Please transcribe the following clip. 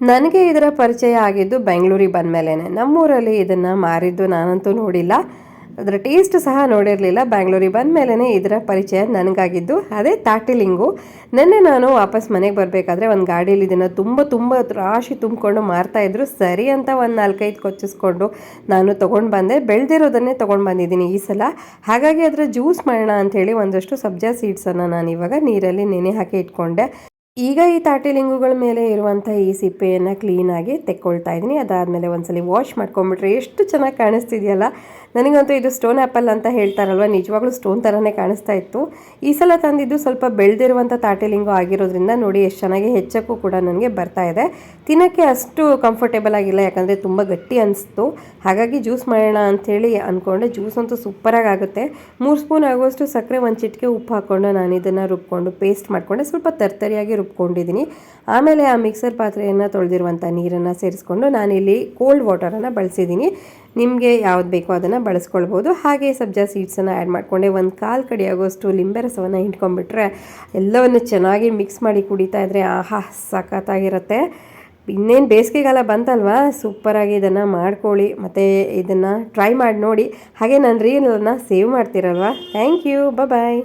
ನನಗೆ ಇದರ ಪರಿಚಯ ಆಗಿದ್ದು ಬೆಂಗಳೂರಿಗೆ ಬಂದಮೇಲೆ ನಮ್ಮೂರಲ್ಲಿ ಇದನ್ನು ಮಾರಿದ್ದು ನಾನಂತೂ ನೋಡಿಲ್ಲ. ಅದರ ಟೇಸ್ಟ್ ಸಹ ನೋಡಿರಲಿಲ್ಲ. ಬ್ಯಾಂಗ್ಳೂರಿಗೆ ಬಂದ ಮೇಲೇ ಇದರ ಪರಿಚಯ ನನಗಾಗಿದ್ದು. ಅದೇ ತಾಟಿಲಿಂಗು. ನಿನ್ನೆ ನಾನು ವಾಪಸ್ ಮನೆಗೆ ಬರಬೇಕಾದ್ರೆ ಒಂದು ಗಾಡೀಲಿ ಇದನ್ನು ತುಂಬ ತುಂಬ ರಾಶಿ ತುಂಬಿಕೊಂಡು ಮಾರ್ತಾಯಿದ್ರು ಸರಿ ಅಂತ ಒಂದು ನಾಲ್ಕೈದು ಕೊಚ್ಚಿಸ್ಕೊಂಡು ನಾನು ತೊಗೊಂಡು ಬಂದೆ. ಬೆಳೆದಿರೋದನ್ನೇ ತೊಗೊಂಡು ಬಂದಿದ್ದೀನಿ ಈ ಸಲ. ಹಾಗಾಗಿ ಅದರ ಜ್ಯೂಸ್ ಮಾಡೋಣ ಅಂಥೇಳಿ ಒಂದಷ್ಟು ಸಬ್ಜಾ ಸೀಡ್ಸನ್ನು ನಾನು ಇವಾಗ ನೀರಲ್ಲಿ ನೆನೆ ಹಾಕಿ ಇಟ್ಕೊಂಡೆ. ಈಗ ಈ ತಾಟಿಲಿಂಗುಗಳ ಮೇಲೆ ಇರುವಂಥ ಈ ಸಿಪ್ಪೆಯನ್ನು ಕ್ಲೀನಾಗಿ ತೆಕ್ಕೊಳ್ತಾ ಇದ್ದೀನಿ. ಅದಾದಮೇಲೆ ಒಂದ್ಸಲಿ ವಾಶ್ ಮಾಡ್ಕೊಂಬಿಟ್ರೆ ಎಷ್ಟು ಚೆನ್ನಾಗಿ ಕಾಣಿಸ್ತಿದೆಯಲ್ಲ? ನನಗಂತೂ ಇದು ಸ್ಟೋನ್ ಆ್ಯಪಲ್ ಅಂತ ಹೇಳ್ತಾರಲ್ವ? ನಿಜವಾಗ್ಲೂ ಸ್ಟೋನ್ ಥರನೇ ಕಾಣಿಸ್ತಾ ಇತ್ತು. ಈ ಸಲ ತಂದಿದ್ದು ಸ್ವಲ್ಪ ಬೆಳೆದಿರುವಂಥ ತಾಟಿಲಿಂಗು ಆಗಿರೋದ್ರಿಂದ ನೋಡಿ ಎಷ್ಟು ಚೆನ್ನಾಗಿ ಹೆಚ್ಚಕ್ಕೂ ಕೂಡ ನನಗೆ ಬರ್ತಾ ಇದೆ. ತಿನ್ನೋಕ್ಕೆ ಅಷ್ಟು ಕಂಫರ್ಟೇಬಲ್ ಆಗಿಲ್ಲ, ಯಾಕಂದರೆ ತುಂಬ ಗಟ್ಟಿ ಅನಿಸ್ತು. ಹಾಗಾಗಿ ಜ್ಯೂಸ್ ಮಾಡೋಣ ಅಂಥೇಳಿ ಅಂದ್ಕೊಂಡೆ ಜ್ಯೂಸ್ ಅಂತೂ ಸೂಪರಾಗಿ ಆಗುತ್ತೆ. ಮೂರು ಸ್ಪೂನ್ ಆಗುವಷ್ಟು ಸಕ್ಕರೆ ಒಂದು ಚಿಟಿಕೆ ಉಪ್ಪು ಹಾಕ್ಕೊಂಡು ನಾನು ಇದನ್ನು ರುಬ್ಕೊಂಡು ಪೇಸ್ಟ್ ಮಾಡಿಕೊಂಡೆ. ಸ್ವಲ್ಪ ತರ್ತರಿಯಾಗಿ ರುಬ್ಕೊಂಡಿದ್ದೀನಿ ಆಮೇಲೆ ಆ ಮಿಕ್ಸರ್ ಪಾತ್ರೆಯನ್ನು ತೊಳೆದಿರುವಂಥ ನೀರನ್ನು ಸೇರಿಸ್ಕೊಂಡು ನಾನಿಲ್ಲಿ ಕೋಲ್ಡ್ ವಾಟರನ್ನು ಬಳಸಿದ್ದೀನಿ ನಿಮಗೆ ಯಾವ್ದು ಬೇಕೋ ಅದನ್ನು ಬಳಸ್ಕೊಳ್ಬೋದು. ಹಾಗೆ ಸಬ್ಜಾ ಸೀಡ್ಸನ್ನು ಆ್ಯಡ್ ಮಾಡಿಕೊಂಡೆ, ಒಂದು ಕಾಲು ಕಡಿ ಆಗೋಷ್ಟು ಲಿಂಬೆ ರಸವನ್ನು ಹಿಂಡ್ಕೊಂಡ್ಬಿಟ್ರೆ ಎಲ್ಲವನ್ನು ಚೆನ್ನಾಗಿ ಮಿಕ್ಸ್ ಮಾಡಿ ಕುಡಿತಾ ಇದ್ದರೆ ಆಹಾ, ಸಖತ್ತಾಗಿರುತ್ತೆ. ಇನ್ನೇನು ಬೇಸಿಗೆಗಾಲ ಬಂತಲ್ವಾ? ಸೂಪರಾಗಿ ಇದನ್ನು ಮಾಡ್ಕೊಳ್ಳಿ. ಮತ್ತು ಇದನ್ನು ಟ್ರೈ ಮಾಡಿ ನೋಡಿ. ಹಾಗೆ ನಾನು ರೀಲನ್ನು ಸೇವ್ ಮಾಡ್ತೀರಲ್ವ? Thank you bye